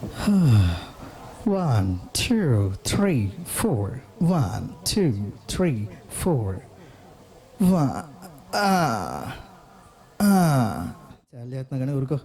One, two, three, four. One, two, three, four. One, ah, ah. Saya lihat na ganun urko.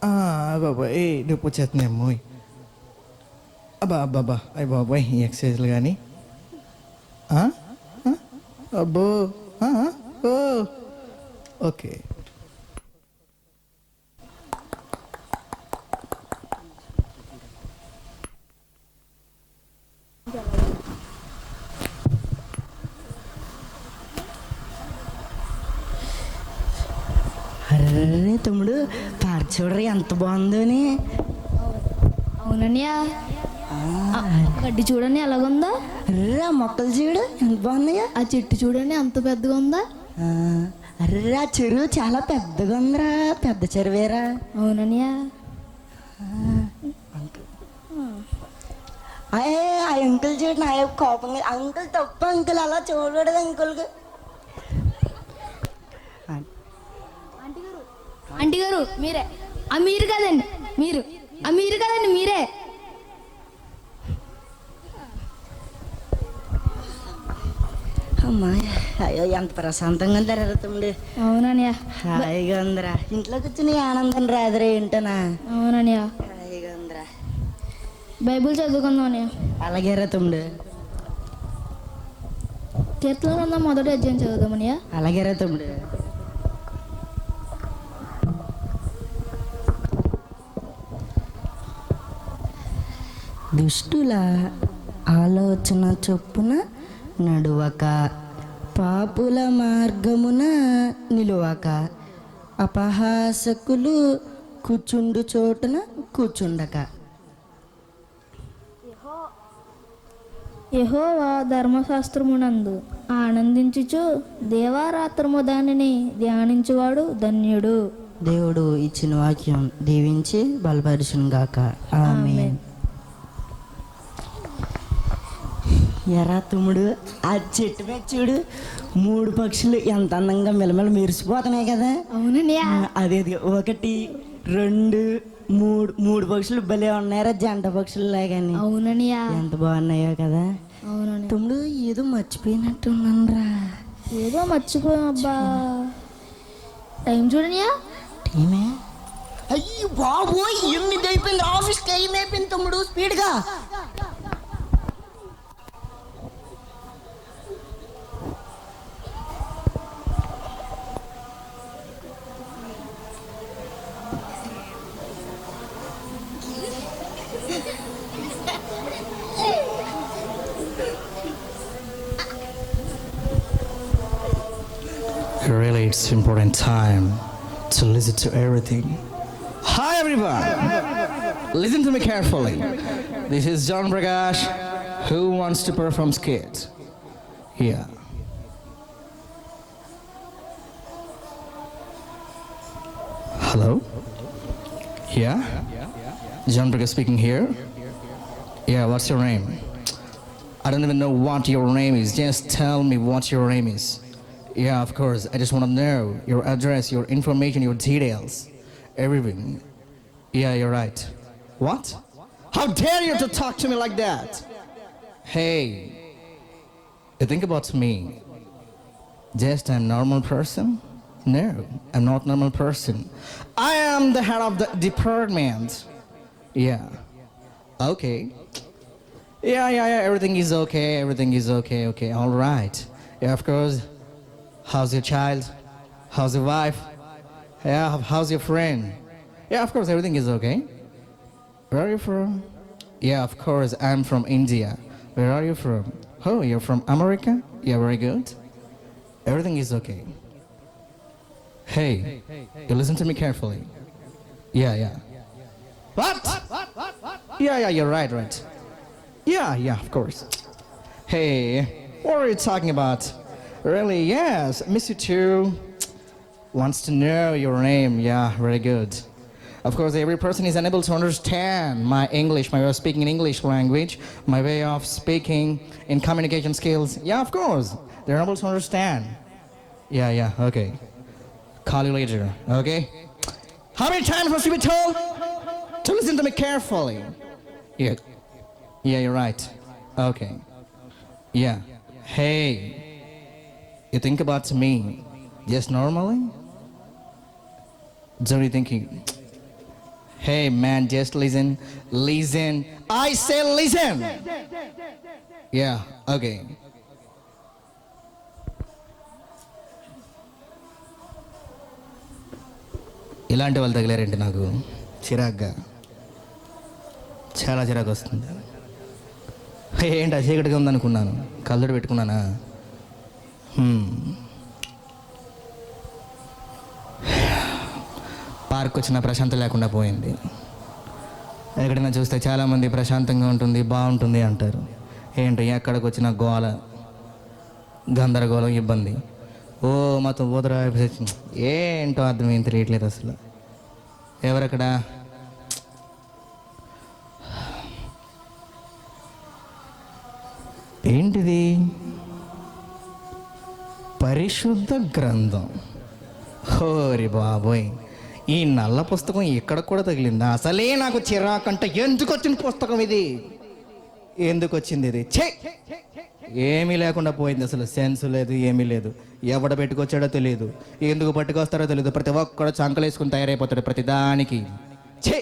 Ah, baba, eh, dupo chat niya mo eh. Aba, aba, aba. Ay, baba, eh, i-access lang ni. Ah, ah, Abo, ah, Oh. Okay. అరే తమ్ముడు పాట చూడరా ఎంత బాగుందని అవునన్నయ్య. ఆ. గడ్డి చూడండి ఎలాగుందా? అర్రా మొక్కలు చూడు ఎంత బాగున్నాయా. ఆ చెట్టు చూడండి ఎంత పెద్దగా ఉందా? అర్రా చెరువు చాలా పెద్దగా ఉందిరా పెద్ద చెరువేరా. అవునన్నయ్య. అయ్యే ఆ. అంకుల్ చూడు నా యొక్క కోపంగా అంకుల్ తప్పు అంకుల్ అలా చూడకూడదు అంకుల్కి. ఆంటీ గారు మీరే ఆ మీరు. కదండి మీరు. ఆ మీరు కదండి మీరే. అమ్మా అయ్యో ఎంత ప్రశాంతంగా ఉందరా తమ్ముడు అవునన్నయ్య హాయిగా ఉందిరా. ఇంట్లో కూర్చుని ఆనందం రాదురా ఏంటనా ఉందిరా బైబిల్ చదువుకుందాం అన్నయ్య అలాగే రా తమ్ముడు. కీర్తన గ్రంథం మొదటి అధ్యాయం చదువుదాం అన్నయ్య అలాగే రా తమ్ముడు. దుష్టుల ఆలోచన చొప్పున నడువక పాపుల మార్గమున నిలువక అపహాసకులు కూర్చుండు చోటున కూర్చుండక యెహోవా ధర్మశాస్త్రమునందు ఆనందించుచు దేవారాత్రము దానిని ధ్యానించువాడు ధన్యుడు. దేవుడు ఇచ్చిన వాక్యం దీవించి బలపరుచును గాక ఆమె ఎరా తమ్ముడు ఆ చెట్టు మీద చూడు మూడు పక్షులు ఎంత అందంగా మెలమెల మెరిసిపోతున్నాయి కదా. అదే అదే. ఒకటి రెండు మూడు మూడు పక్షులు భలే ఉన్నాయరా జంట పక్షులు కానీ అవునన్నయ్య ఎంత బాగున్నాయో కదా. అవునన్నయ్య తమ్ముడు ఏదో మర్చిపోయినట్టున్నాను రా ఏదో మర్చిపోయాం అబ్బా. టైం చూడనియా? టైమే? అయ్యి బాబోయ్ ఎనిమిది అయిపోయింది ఆఫీస్ టైం అయిపోయింది తమ్ముడు స్పీడ్గా. It's important time to listen to everything. Hi, everyone. Listen to me carefully. This is John Prakash, who wants to perform skit. Yeah. Hello. Yeah. John Prakash speaking here. Yeah. What's your name? I don't even know what your name is. Just tell me what your name is. Yeah, of course. I just want to know your address, your information, your details, everything. Yeah, you're right. What? How dare you to talk to me like that? Hey, you think about me. Just I'm normal person? No, I'm not normal person. I am the head of the department. Yeah. Okay. Yeah, yeah, yeah. Everything is okay. Everything is okay. Okay. All right. Yeah, of course. How's your child? How's your wife? Yeah, how's your friend? Yeah, of course, everything is okay. Where are you from? Yeah, of course, I'm from India. Where are you from? Oh, you're from America? Yeah, very good. Everything is okay. Hey, you listen to me carefully. Yeah, yeah. What? Yeah, yeah, you're right, right. Yeah, yeah, of course. Hey, what are you talking about? Really? Yes, miss you too. Wants to know your name. Yeah, very good. Of course, every person is unable to understand my English, my way of speaking in English language, my way of speaking in communication skills. Yeah, of course, they're unable to understand. Yeah, yeah, okay. Call you later, okay? How many times must you be told to listen to me carefully. Yeah. Yeah, you're right. Okay. Yeah. Hey. You think about me just normally? Don't you thinking? Hey man, just listen. Listen. I say listen. Yeah, okay. ఇలాంటి వాళ్ళు తగిలారంటే నాకు చిరాగ్గా చాలా చిరాకు వస్తుంది ఏంటి ఆ చీకటిగా ఉందనుకున్నాను కళ్ళుడు పెట్టుకున్నానా హ్మ్. Hmm. పార్క్ వచ్చిన ప్రశాంతం లేకుండా పోయింది. ఎక్కడైనా చూస్తే చాలామంది ప్రశాంతంగా ఉంటుంది బాగుంటుంది అంటారు. ఏంటి ఎక్కడికి వచ్చిన గోల గందరగోళం ఇబ్బంది? ఓ మొత్తం ఊదరా ఏంటో అర్థం ఏం తెలియట్లేదు అసలు. ఎవరక్కడ? పరిశుద్ధ గ్రంథం. హోరి బాబోయ్. ఈ నల్ల పుస్తకం ఇక్కడ కూడా తగిలిందా? అసలే నాకు చిరాకంట ఎందుకు వచ్చిన పుస్తకం ఇది? ఎందుకు వచ్చింది ఇది? ఛే! ఏమీ లేకుండా పోయింది అసలు. సెన్స్ లేదు ఏమీ లేదు. ఎవడ పెట్టుకొచ్చాడో తెలియదు ఎందుకు పట్టుకొస్తారో తెలియదు ప్రతి ఒక్కడు చంకలేసుకుని తయారైపోతాడు ప్రతి దానికి ఛే!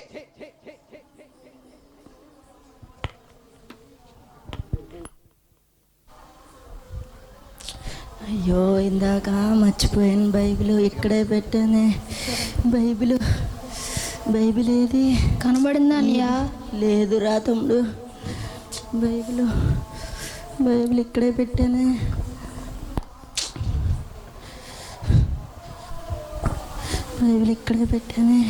అయ్యో ఇందాక మర్చిపోయాను బైబిల్ ఇక్కడే పెట్టానే. బైబిల్ బైబిల్ ఏది? కనబడిందా అన్నయ్య లేదురా తమ్ముడు. బైబిల్ బైబిల్ ఇక్కడే పెట్టానే. బైబిల్ ఇక్కడే పెట్టానే.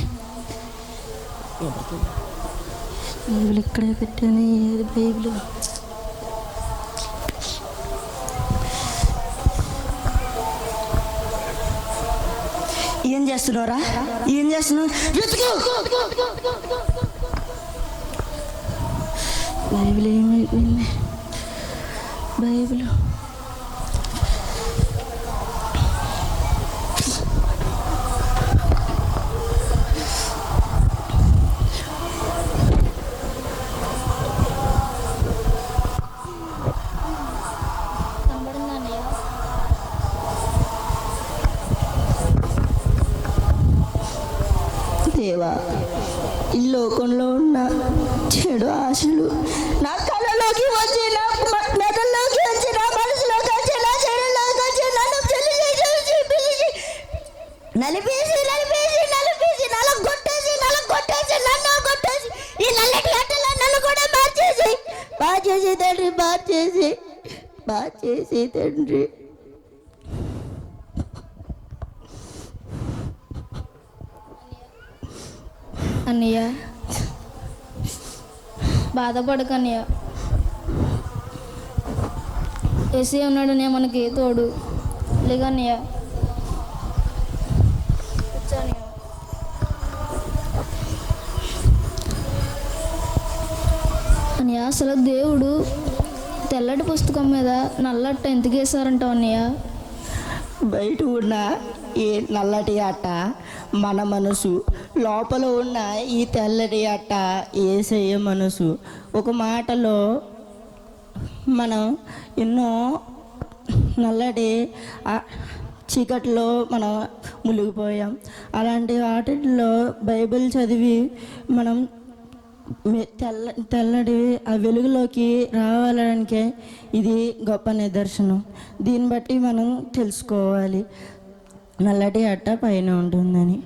బైబిల్ ఇక్కడే పెట్టానే ఏది బైబిల్? చేస్తున్నారా? ఏం చేస్తున్నావు బైబిల్ ఏమైపోయింది బైబిల్ చేసి బాగా చేసి తండ్రి. అన్నయ్య బాధపడక అన్నయ్య ఏసీ ఉన్నాడనే మనకి తోడు. లేకన్నయ్య. అన్నయ్య అసలు దేవుడు తెల్లటి పుస్తకం మీద నల్లట్ట ఎందుకు వేసారంటావు అన్నయ్య? బయట ఉన్న ఈ నల్లటి అట్ట మన మనసు లోపల ఉన్న ఈ తెల్లటి అట్ట ఏసయ్య మనసు. ఒక మాటలో మనం ఎన్నో నల్లటి చీకట్లో మనం మునిగిపోయాం. అలాంటి వాటిల్లో బైబిల్ చదివి మనం తెల్ల తెల్లటి ఆ వెలుగులోకి రావాలనికే ఇది గొప్ప నిదర్శనం. దీన్ని బట్టి మనం తెలుసుకోవాలి. నల్లటి అట్ట పైన ఉంటుందని.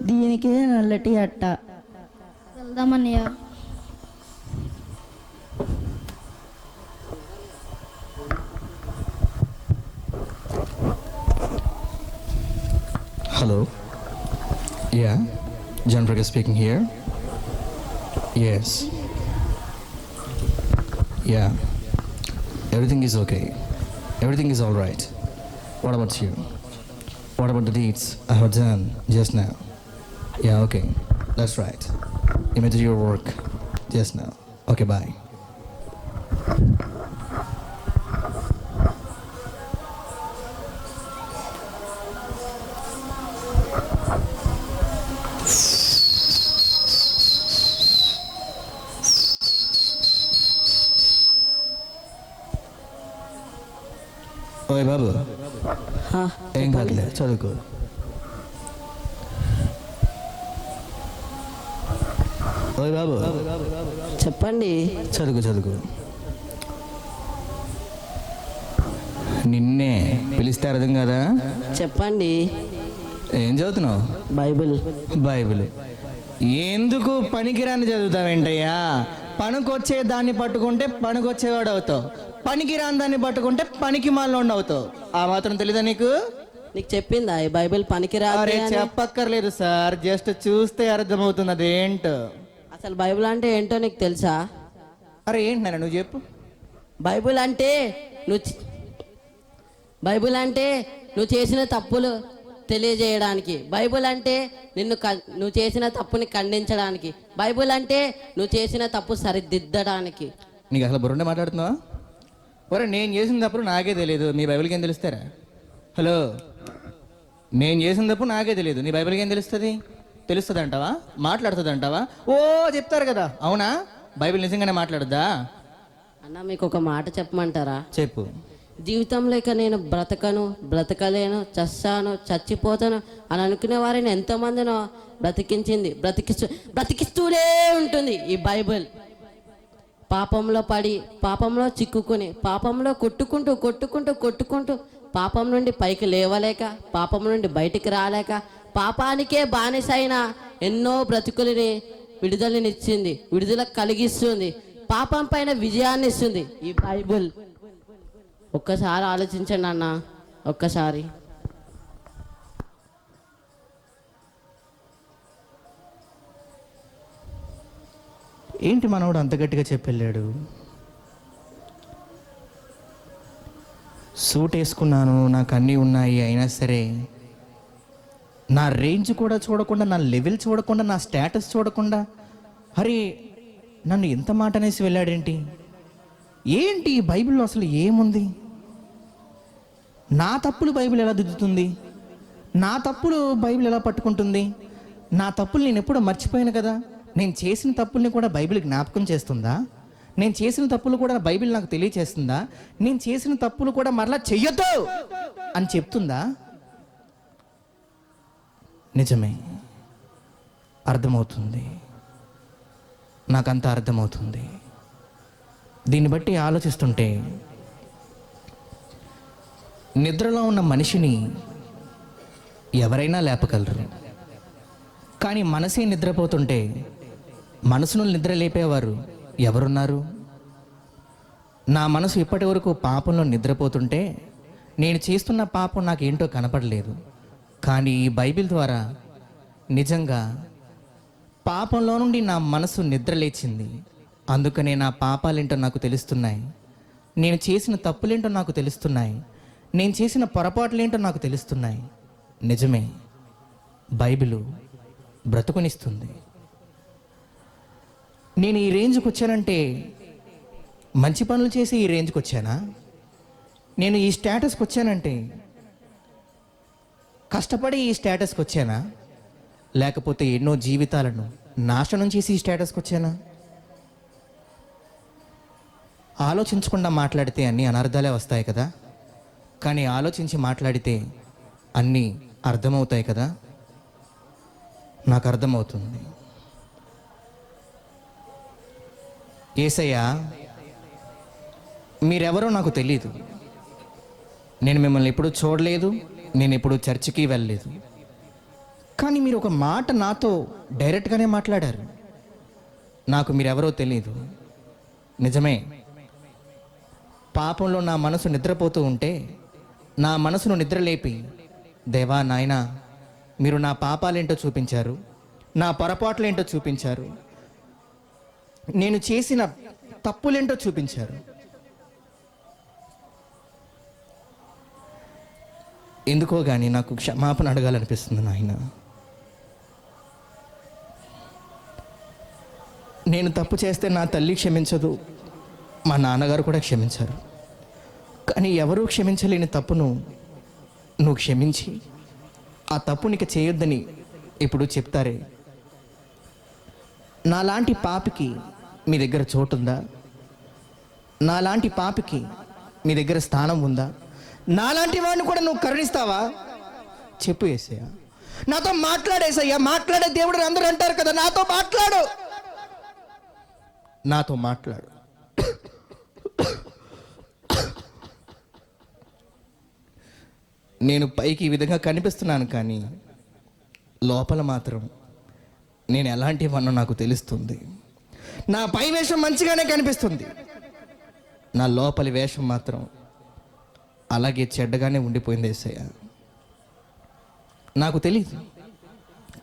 దీనికి నల్లటి అట్ట. వెళ్దామన్నయ్య. Hello. Yeah. John Briggs speaking here. Yes. Yeah. Everything is okay. Everything is all right. What about you? What about the deeds I have done just now? Yeah, okay. That's right. You did your work just now. Okay, bye. ఓయ్ బాబు. ఏం కాదులే చదువుకో. ఓయ్ బాబు. చెప్పండి. చదువుకో చదువుకో. నిన్నే పిలిస్తే అర్థం కదా? చెప్పండి. ఏం చదువుతున్నావు? బైబిల్. బైబిల్. ఎందుకు పనికిరాని చదువుతావేంటయ్యా? పనికొచ్చే దాన్ని పట్టుకుంటే పనికొచ్చేవాడు అవుతావు. పనికిరాని దాన్ని పట్టుకుంటే పనికి మాలోండి అవుతావు. ఆ మాత్రం తెలీదా నీకు? నీకు చెప్పిందా? ఈ బైబిల్ పనికిరాదు అరే? చెప్పక్కర్లేదు సార్. జస్ట్ చూస్తే అర్థమవుతుంది అదేంటో. అసలు బైబిల్ అంటే ఏంటో నీకు తెలుసా? అరే ఏంటి నాన్న నువ్వు చెప్పు. బైబిల్ అంటే నువ్వు చే- బైబిల్ అంటే నువ్వు చేసిన తప్పులు తెలియజేయడానికి. బైబిల్ అంటే నిన్ను క- నువ్వు చేసిన తప్పుని ఖండించడానికి. బైబిల్ అంటే నువ్వు చేసిన తప్పు సరిదిద్దడానికి. నీకు అసలు బుర్రండే మాట్లాడుతున్నావా? ఒరే నేను చేసిన తప్పుడు నాకే తెలియదు మీ బైబిల్కి ఏం తెలుస్తారా? హలో? నేను చేసిన తప్పు నాకే తెలియదు నీ బైబిల్కి ఏం తెలుస్తుంది? తెలుస్తుంది అంటావా మాట్లాడుతుంది అంటావా ఓ చెప్తారు కదా. అవునా? బైబిల్ నిజంగానే మాట్లాడుద్దా? అన్న మీకు ఒక మాట చెప్పమంటారా? చెప్పు. జీవితంలో ఇక నేను బ్రతకను బ్రతకలేను చస్తాను చచ్చిపోతాను అని అనుకునే వారిని ఎంతోమందినో బ్రతికించింది బ్రతికిస్తూ బ్రతికిస్తూనే ఉంటుంది ఈ బైబిల్. పాపంలో పడి పాపంలో చిక్కుకుని పాపంలో కొట్టుకుంటూ కొట్టుకుంటూ కొట్టుకుంటూ పాపం నుండి పైకి లేవలేక పాపం నుండి బయటికి రాలేక పాపానికే బానిసైన ఎన్నో బ్రతుకులని విడుదలనిచ్చింది విడుదల కలిగిస్తుంది పాపం పైన విజయాన్ని ఇస్తుంది. ఈ బైబిల్. ఒక్కసారి ఆలోచించండి అన్న ఒక్కసారి. ఏంటి మనవాడు అంత గట్టిగా చెప్పెళ్ళాడు? సూట్ వేసుకున్నాను నాకు అన్నీ ఉన్నాయి అయినా సరే నా రేంజ్ కూడా చూడకుండా నా లెవెల్ చూడకుండా నా స్టేటస్ చూడకుండా అరే నన్ను ఎంత మాట అనేసి వెళ్ళాడేంటి? ఏంటి ఈ బైబిల్లో అసలు ఏముంది? నా తప్పులు బైబిల్ ఎలా దిద్దుతుంది? నా తప్పులు బైబిల్ ఎలా పట్టుకుంటుంది? నా తప్పులు నేను ఎప్పుడో మర్చిపోయాను కదా? నేను చేసిన తప్పుల్ని కూడా బైబిల్ జ్ఞాపకం చేస్తుందా? నేను చేసిన తప్పులు కూడా బైబిల్ నాకు తెలియచేస్తుందా? నేను చేసిన తప్పులు కూడా మరలా చెయ్యొద్దు అని చెప్తుందా? నిజమే. అర్థమవుతుంది. నాకంతా అర్థమవుతుంది. దీన్ని బట్టి ఆలోచిస్తుంటే నిద్రలో ఉన్న మనిషిని ఎవరైనా లేపగలరు. కానీ మనసే నిద్రపోతుంటే మనసును నిద్ర లేపేవారు ఎవరున్నారు? నా మనసు ఇప్పటి వరకు పాపంలో నిద్రపోతుంటే నేను చేస్తున్న పాపం నాకు ఏంటో కనపడలేదు. కానీ ఈ బైబిల్ ద్వారా నిజంగా పాపంలో నుండి నా మనసు నిద్ర లేచింది. అందుకనే నా పాపాలేంటో నాకు తెలుస్తున్నాయి. నేను చేసిన తప్పులేంటో నాకు తెలుస్తున్నాయి. నేను చేసిన పొరపాట్లేంటో నాకు తెలుస్తున్నాయి. నిజమే బైబిలు బ్రతుకునిస్తుంది. నేను ఈ రేంజ్కి వచ్చానంటే మంచి పనులు చేసి ఈ రేంజ్కి వచ్చానా? నేను ఈ స్టేటస్కి వచ్చానంటే కష్టపడి ఈ స్టేటస్కి వచ్చానా? లేకపోతే ఎన్నో జీవితాలను నాశనం చేసి ఈ స్టేటస్కి వచ్చానా? ఆలోచించకుండా మాట్లాడితే అన్ని అనర్థాలే వస్తాయి కదా? కానీ ఆలోచించి మాట్లాడితే అన్నీ అర్థమవుతాయి కదా? నాకు అర్థమవుతుంది. ఏసయ్యా మీరెవరో నాకు తెలియదు నేను మిమ్మల్ని ఎప్పుడూ చూడలేదు నేను ఎప్పుడు చర్చికి వెళ్ళలేదు. కానీ మీరు ఒక మాట నాతో డైరెక్ట్గానే మాట్లాడారు. నాకు మీరెవరో తెలియదు నిజమే పాపంలో నా మనసు నిద్రపోతూ ఉంటే నా మనసును నిద్రలేపి దేవా నాయనా మీరు నా పాపాలేంటో చూపించారు నా పొరపాట్లేంటో చూపించారు నేను చేసిన తప్పులేంటో చూపించారు. ఎందుకో కానీ నాకు క్షమాపణ అడగాలనిపిస్తుంది నాయన. నేను తప్పు చేస్తే నా తల్లి క్షమించదు మా నాన్నగారు కూడా క్షమించారు. కానీ ఎవరూ క్షమించలేని తప్పును నువ్వు క్షమించి ఆ తప్పు నీకు చేయొద్దని ఇప్పుడు చెప్తారే. నాలాంటి పాపికి మీ దగ్గర చోటుందా? నాలాంటి పాపికి మీ దగ్గర స్థానం ఉందా? నాలాంటి వాడిని కూడా నువ్వు కరుణిస్తావా? చెప్పు ఏసయ్యా. నాతో మాట్లాడేసయ్యా మాట్లాడే దేవుడు అందరూ అంటారు కదా నాతో మాట్లాడు. నాతో మాట్లాడు. నేను పైకి ఈ విధంగా కనిపిస్తున్నాను కానీ లోపల మాత్రం నేను ఎలాంటి వన్నో నాకు తెలుస్తుంది. నా పై వేషం మంచిగానే కనిపిస్తుంది. నా లోపలి వేషం మాత్రం అలాగే చెడ్డగానే ఉండిపోయింది ఏసయ్య. నాకు తెలియదు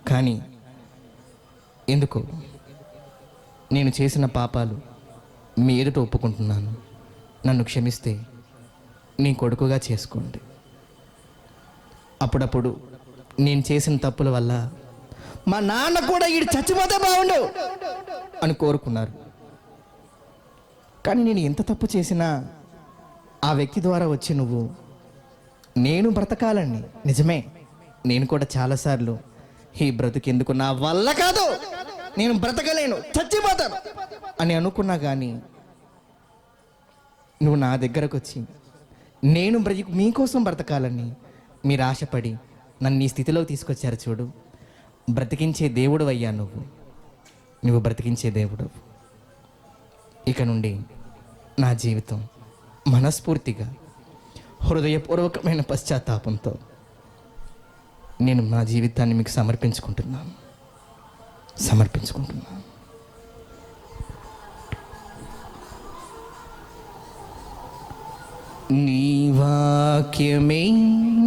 కానీ ఎందుకో నేను చేసిన పాపాలు మీ ఎదుట ఒప్పుకుంటున్నాను. నన్ను క్షమిస్తే నీ కొడుకుగా చేసుకోండి. అప్పుడప్పుడు నేను చేసిన తప్పుల వల్ల మా నాన్న కూడా ఈడు చచ్చిపోతే బాగుండు అని కోరుకున్నారు. కానీ నేను ఎంత తప్పు చేసినా ఆ వ్యక్తి ద్వారా వచ్చి నువ్వు నేను బ్రతకాలని. నిజమే నేను కూడా చాలాసార్లు ఈ బ్రతుకెందుకు నా వల్ల కాదు నేను బ్రతకలేను చచ్చిపోతాను అని అనుకున్నా కానీ నువ్వు నా దగ్గరకు వచ్చి నేను బ్రతి మీకోసం బ్రతకాలని మీరు ఆశపడి నన్ను ఈ స్థితిలోకి తీసుకొచ్చారు చూడు. బ్రతికించే దేవుడు అయ్యా నువ్వు. నువ్వు బ్రతికించే దేవుడు. ఇక నుండి నా జీవితం మనస్ఫూర్తిగా హృదయపూర్వకమైన పశ్చాత్తాపంతో నేను నా జీవితాన్ని మీకు సమర్పించుకుంటున్నాను. సమర్పించుకుంటున్నాను. నీ వాక్యమే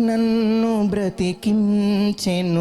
నన్ను బ్రతికించెను.